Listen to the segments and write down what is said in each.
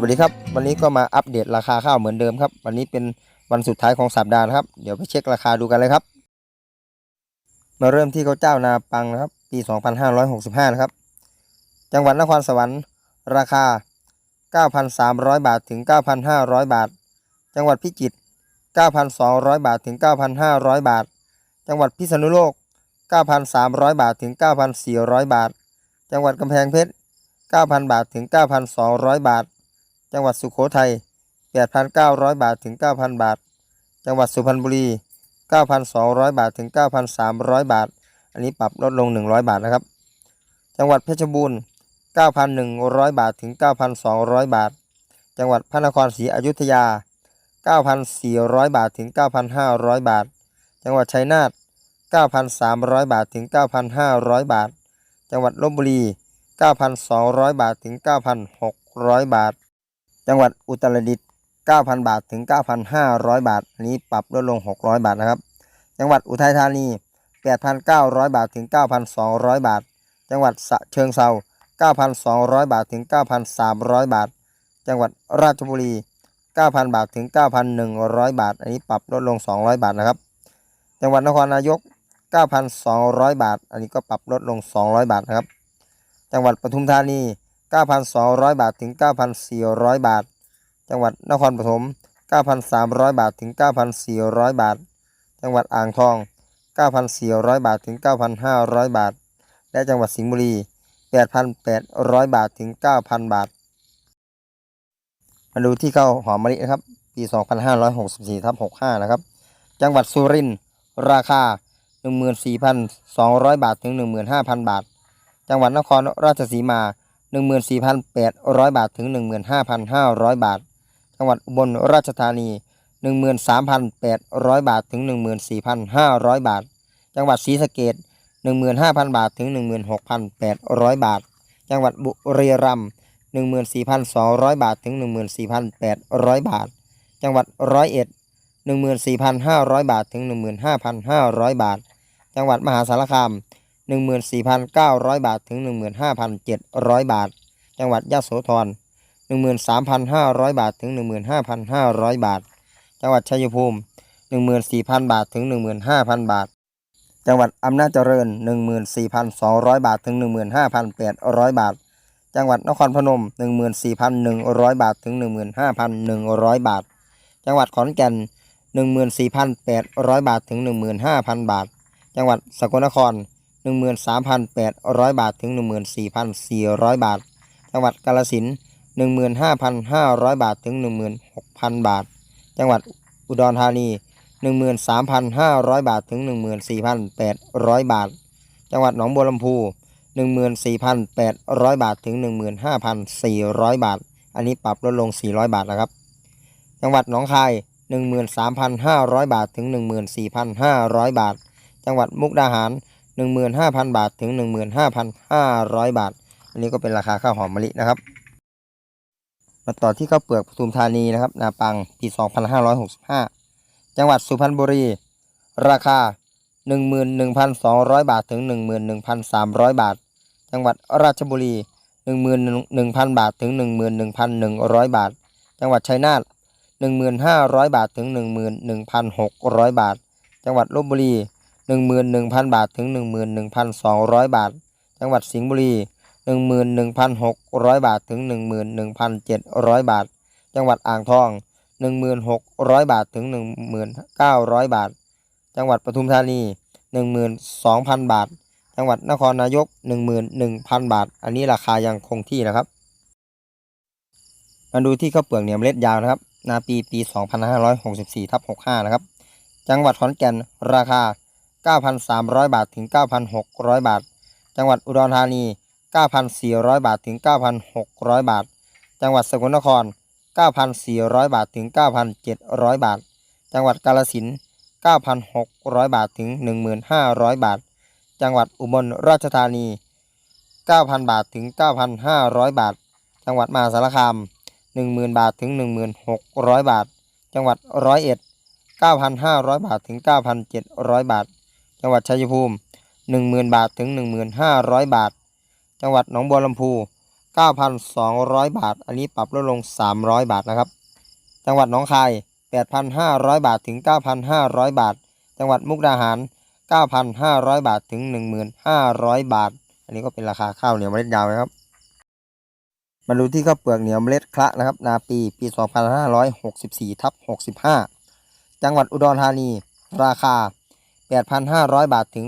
วัสดีครับ วันนี้ก็มาอัปเดตราคาข้าวเหมือนเดิมครับ วันนี้เป็นวันสุดท้ายของสัปดาห์นะครับ เดี๋ยวไปเช็คราคาดูกันเลยครับ มาเริ่มที่ข้าวเจ้านาปังนะครับ ปี 2565 นะครับ จังหวัดนครสวรรค์ ราคา 9,300 บาทถึง 9,500 บาท จังหวัดพิจิตร 9,200 บาทถึง 9,500 บาท จังหวัดพิษณุโลก 9,300 บาทถึง 9,400 บาท จังหวัดกำแพงเพชร 9,000 บาทถึง 9,200 บาท จังหวัดสุขโขทัย 8,900 บาทถึง 9,000 บาท จังหวัดสุพรรณบุรี 9,200 บาทถึง 9,300 บาท อันนี้ปรับลดลง 100 บาทนะครับ จังหวัดเพชรบูรณ์ 9,100 บาทถึง 9,200 บาท จังหวัดพระนครศรีอยุธยา 9,400 บาทถึง 9,500 บาท จังหวัดชัยนาท 9,300 บาทถึง 9,500 บาท จังหวัดลบบุรี 9,200 บาทถึง 9,600 บาท จังหวัดอุตรดิตถ์9,000 บาทถึง 9,500 บาทอันนี้ปรับลดลง 600 บาทนะครับ จังหวัดอุทัยธานี 8,900 บาทถึง 9,200 บาท จังหวัดสะเชิงเซา9,200 บาทถึง 9,300 บาท จังหวัดราชบุรี 9,000 บาทถึง 9,100 บาท อันนี้ปรับลดลง 200 บาทนะครับ จังหวัดนครนายก 9,200 บาท อันนี้ก็ปรับลดลง 200 บาทนะครับ จังหวัดปทุมธานี 9,200 บาทถึง 9,400 บาท จังหวัดนครปฐม 9,300 บาทถึง 9,400 บาท จังหวัดอ่างทอง 9,400 บาทถึง 9,500 บาท และจังหวัดสิงห์บุรี 8,800 บาทถึง 9,000 บาท มาดูที่ข้าวหอมมะลินะครับ ปี 2564ทับ65 นะครับ จังหวัดสุรินทร์ ราคา 14,200 บาทถึง 15,000 บาท จังหวัดนครราชสีมา 14,800 บาทถึง 15,500 บาท จังหวัดอุบลราชธานี 13,800 บาทถึง 14,500 บาท จังหวัดศรีสะเกษ15,000 บาทถึง 16,800 บาท จังหวัดบุรีรัมย์14,200 บาทถึง 14,800 บาท จังหวัดร้อยเอ็ด14,500 บาทถึง 15,500 บาท จังหวัดมหาสารคาม 14,900 บาทถึง 15,700 บาท จังหวัดยะโสธร 13,500 บาทถึง 15,500 บาท จังหวัดชัยภูมิ 14,000 บาทถึง 15,000 บาท จังหวัดอำนาจเจริญ 14,200 บาทถึง 15,800 บาท จังหวัดนครพนม 14,100 บาทถึง 15,100 บาท จังหวัดขอนแก่น14,800 บาทถึง 15,000 บาท จังหวัดสกลนคร 13,800 บาท ถึง 14,400 บาท จังหวัดกาฬสิน15,500 บาท ถึง 16,000 บาท จังหวัดอุดรธานี 13,500 บาท ถึง 14,800 บาท จังหวัดหนองบัวลำพู 14,800 บาท ถึง 15,400 บาท อันนี้ปรับลดลง 400 บาทนะครับ จังหวัดหนองคาย 13,500 บาท ถึง 14,500 บาท จังหวัดมุกดาหาร 15,000 บาทถึง 15,500 บาท อันนี้ก็เป็นราคาข้าวหอมมะลินะครับมาต่อที่ข้าวเปลือกปทุมธานีนะครับ นาปังปี 2565 จังหวัดสุพรรณบุรี ราคา 11,200 บาทถึง 11,300 บาท จังหวัดราชบุรี 11,000 บาทถึง 11,100 บาท จังหวัดชัยนาท1,500บาทถึง 11,600 บาท จังหวัดลบบุรี 11,000 บาทถึง 11,200 บาท จังหวัดสิงห์บุรี 11,600 บาทถึง 11,700 บาท จังหวัดอ่างทอง 1,600 บาทถึง 1,900 บาท จังหวัดปทุมธานี 12,000 บาท จังหวัดนครนายก 11,000 บาท อันนี้ราคายังคงที่นะครับ มาดูที่ข้าวเปลือกเหนียวเมล็ดยาวนะครับ นาปีปี 2564ทับ65 นะครับ จังหวัดขอนแก่นราคา 9,300 บาทถึง 9,600 บาท จังหวัดอุดรธานี 9,400 บาทถึง 9,600 บาท จังหวัดสกลนคร 9,400 บาทถึง 9,700 บาท จังหวัดกาฬสินธุ์9,600 บาทถึง 1,500 บาท จังหวัดอุบลราชธานี 9,000 บาทถึง 9,500 บาท จังหวัดมหาสารคาม 10,000 บาทถึง 1,600 บาท จังหวัดร้อยเอ็ด9,500 บาทถึง 9,700 บาท จังหวัดชัยภูมิ 10,000 บาทถึง 1,500 บาท จังหวัดหนองบัวลำพู 9,200 บาท อันนี้ปรับลดลง 300 บาทนะครับ จังหวัดหนองคาย 8,500 บาทถึง 9,500 บาท จังหวัดมุกดาหาร 9,500 บาทถึง 1,500 บาท อันนี้ก็เป็นราคาข้าวเหนียวเมล็ดยาวนะครับ มาดูที่ข้าวเปลือกเหนียวเมล็ดคละนะครับ นาปีปี 2564ทับ65 จังหวัดอุดรธานี ราคา 8,500 บาทถึง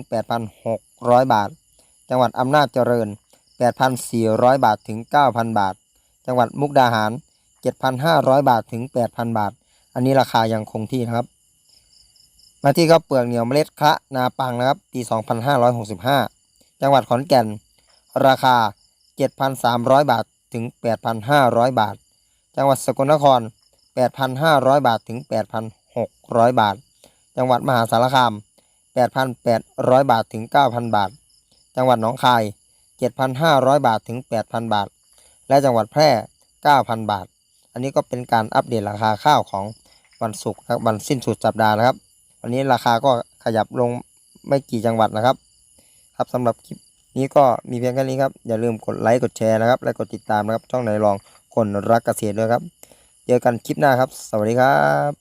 8,600 บาท จังหวัดอำนาจเจริญ 8,400 บาทถึง 9,000 บาท จังหวัดมุกดาหาร 7,500 บาทถึง 8,000 บาท อันนี้ราคายังคงที่นะครับ มาที่ข้าวเปลือกเหนียวเมล็ดคะนาปังนะครับ ปี 2565 จังหวัดขอนแก่น ราคา 7,300 บาทถึง 8,500 บาท จังหวัดสกลนคร 8,500 บาทถึง 8,600 บาท จังหวัดมหาสารคาม 8,800 บาทถึง 9,000 บาท จังหวัดหนองคาย 7,500 บาทถึง 8,000 บาท และจังหวัดแพร่ 9,000 บาท อันนี้ก็เป็นการอัปเดตราคาข้าวของวันศุกร์วันสิ้นสุดสัปดาห์นะครับ วันนี้ราคาก็ขยับลงไม่กี่จังหวัดนะครับ ครับสำหรับคลิปนี้ก็มีเพียงแค่นี้ครับ อย่าลืมกดไลค์กดแชร์นะครับ และกดติดตามนะครับ ช่องไหนลองคนรักเกษตรด้วยครับ เจอกันคลิปหน้าครับ สวัสดีครับ